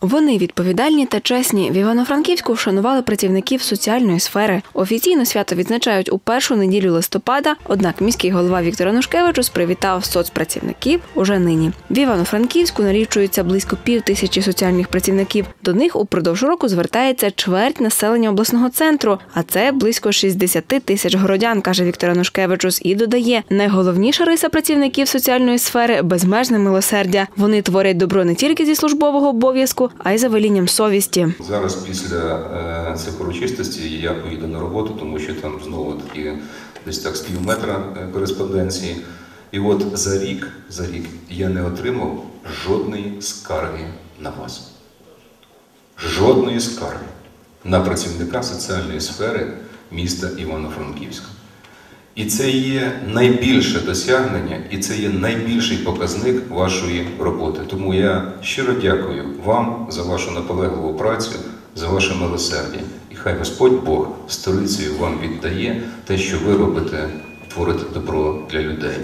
Вони відповідальні та чесні. В Івано-Франківську вшанували працівників соціальної сфери. Офіційно свято відзначають у першу неділю листопада. Однак міський голова Віктор Анушкевичус привітав соцпрацівників уже нині. В Івано-Франківську налічується близько пів тисячі соціальних працівників. До них упродовж року звертається чверть населення обласного центру, а це близько 60 тисяч городян, каже Віктор Анушкевичус. І додає, найголовніша риса працівників соціальної сфери безмежне милосердя. Вони творять добро не тільки зі службового обов'язку, а й за велінням совісті. Зараз після е, цих урочистостей я поїду на роботу, тому що там знову таки десь так з пів метра е, кореспонденції. І от за рік, за рік я не отримав жодної скарги на вас. Жодної скарги на працівника соціальної сфери міста Івано-Франківська. І це є найбільше досягнення, і це є найбільший показник вашої роботи. Тому я щиро дякую вам за вашу наполегливу працю, за ваше милосердя. І хай Господь Бог сторицею вам віддає те, що ви робите, творите добро для людей.